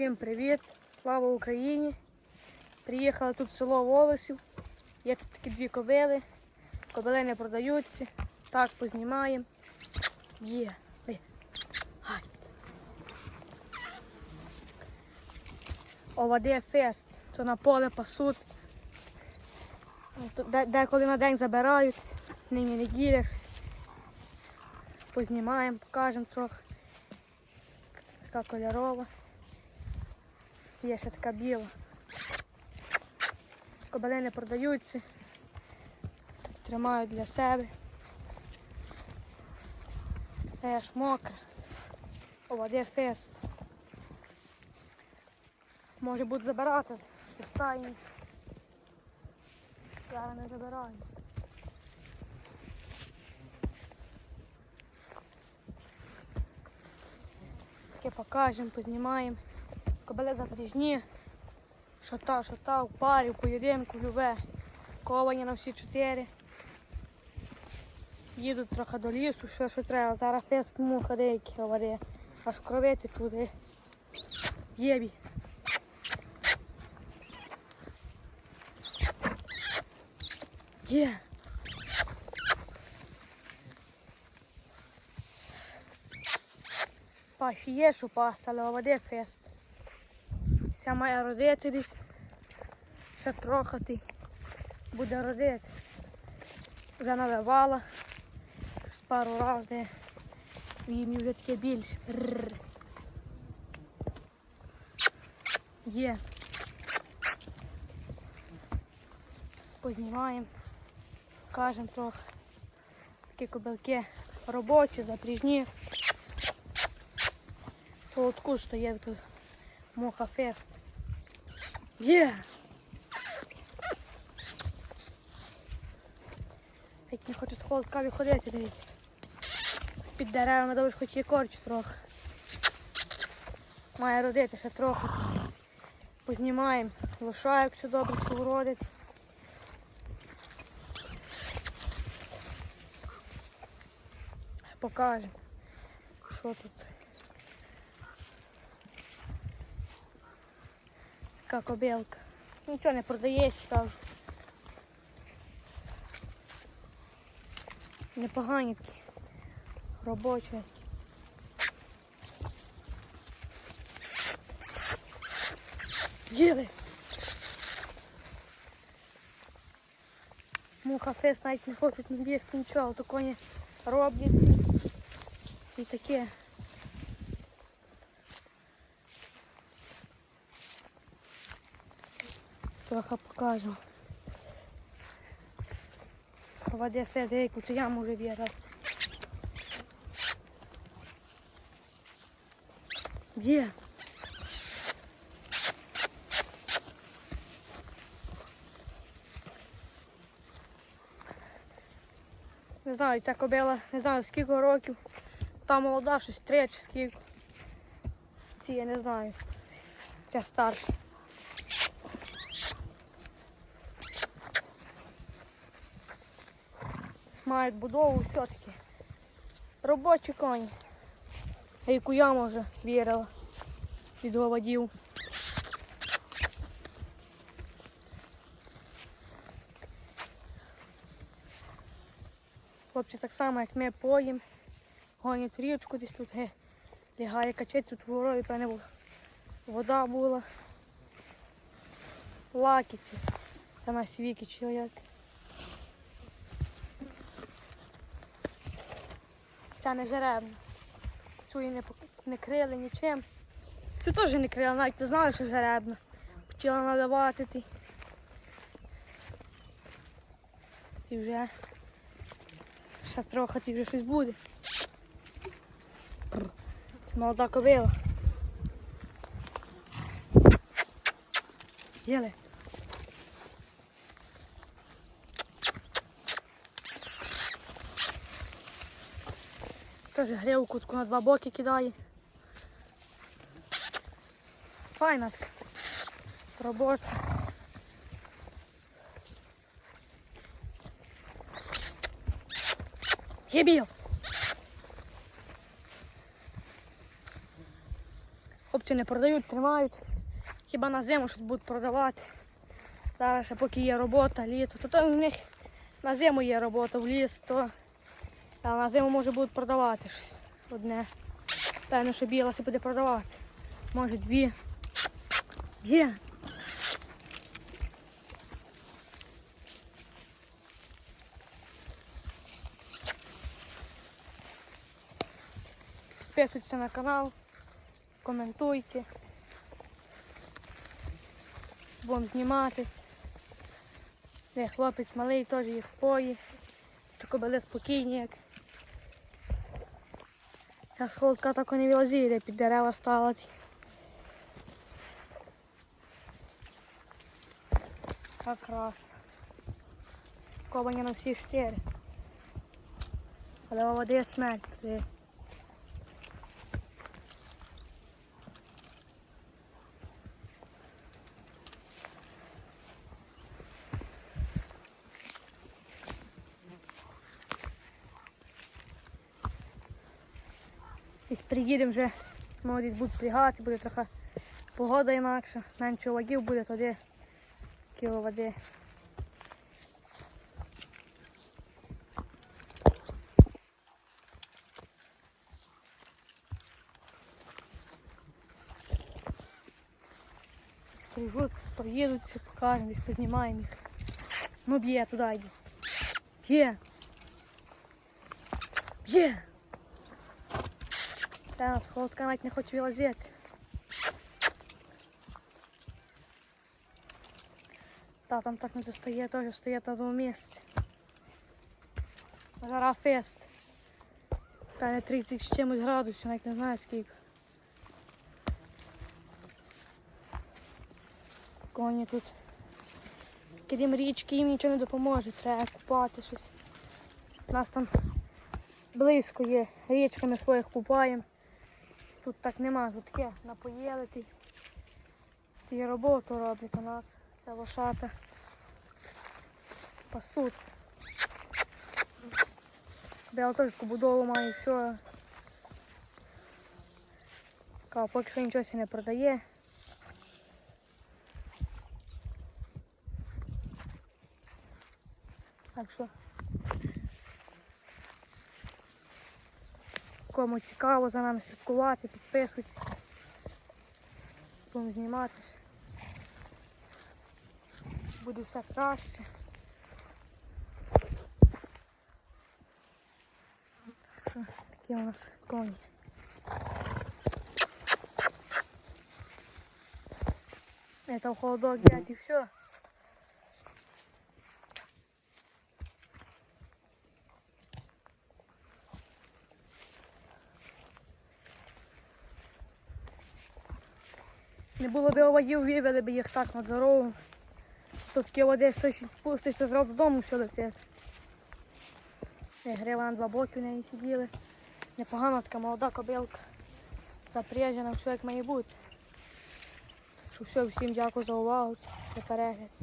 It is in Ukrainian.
Всім привіт! Слава Україні! Приїхали тут в село Волосів. Є тут такі дві кобили. Кобили не продаються. Так, познімаємо. Є. Оваде фест. Це на поле пасуть. Деколи на день забирають. Нині неділя. Познімаємо, покажемо трохи. Така кольорова. Є ще така біла. Кобили не продаються. Тримають для себе. Теж мокра. Оваде фест. Може бути забирати у стайні. Зараз не забираю. Таке покажемо, познімаємо. Кобили запряжні. Шота, шота, в парі, в поєдинку, любе. Ковані на всі чотири. Їдуть трохи до лісу, що, що треба. Зараз фест муха деякі говори. Аж кровити чуди. Єбі. Є. Паші є, що пасти, але води фест. Ся має родити десь. Ще трохати. Буде родити. Вже наливала. Пару разів. Їм вже таке більше. Є. Познімаємо. Покажемо трохи. Такі кобилки робочі, запріжні. Холодку стоїть тут. Муха фест. Є! Як не хочу з холодка виходити, дивіться. Під деревами добре хоч є корч трохи. Має родити ще трохи. Познімаємо. Лошаєк все добре вродить. Покажемо, що тут. Така кобілка. Нічого не продається, кажу. Непогані такі. Робочі. такі. Діли. Муха фест навіть не хочуть ні бігти, нічого, то коні роблять. І таке. Трохи покажу. Воде все деяку цю яму вже в'їхав. Є. Не знаю, ця кобила, не знаю скільки років. Та молода, щось три чи скільки. Ці я не знаю. Ця старша. Мають будову все-таки. Робочі коні. А яку я може вірила від голодів. Хлопці так само, як ми поїм, гонять річку десь тут ге, лягає качець, тут ворові, певне, вода була. Лакіці. Та на свіки чи. Ця не жеребна. Цю її не, не крили нічим. Цю теж не крила, навіть не знали, що жеребна. Хотіла наливати ти. Ті вже. Ще трохи ті вже щось буде. Це молода ковила. Їли. Теж грілку таку на два боки кидає. Файна така. Робоча. Єбіл. Хлопці не продають, тримають. Хіба на зиму щось будуть продавати. Зараз поки є робота, літо, то там у них на зиму є робота, в ліс, то а на зиму може будуть продавати одне. Певно, що біла буде продавати. Може дві. Є. Підписуйтесь на канал, коментуйте. Будемо знімати. Де хлопець малий теж є в Чи кобили спокійні як. Зараз холодка так не вилазить, де під дерева стала. Якраз. Кобані на всі чотири. Але води смерть. Десь приїдемо вже, може десь будуть плігати, буде трохи погода інакша, менше вагів буде тоді кіло води. Скрижуться, проїдуться, покажемо, десь познімаємо їх. Ну б'є, туди йде. Б'є. Б'є. Та нас холодка навіть не хоче вилазити. Та там так не достає, теж стоїть на одному місці. Жара фест. Певне 30 з чимось градусів, навіть не знаю скільки. Коні тут. Крім річки, їм нічого не допоможе, треба купати щось. У нас там близько є річка, ми своїх купаємо. Тут так нема, тут таке напоїли ті. Ті роботу роблять у нас. Ця лошата. Пасуть. Теж побудову маю, все. Кава, поки що нічого не продає. Так що. Кому цікаво за нами слідкувати, підписуйтесь. Будемо зніматися. Буде все краще. Так що такі у нас коні. Это холодок взять и все. Не було б оводів, вивели б їх так на дорогу. Тут такі води хтось спустить, то зразу додому все летить. Грива грила на два боки в неї сиділи. Непогана така молода кобилка. Запряжена, все як має бути. Що все, всім дякую за увагу, за перегляд.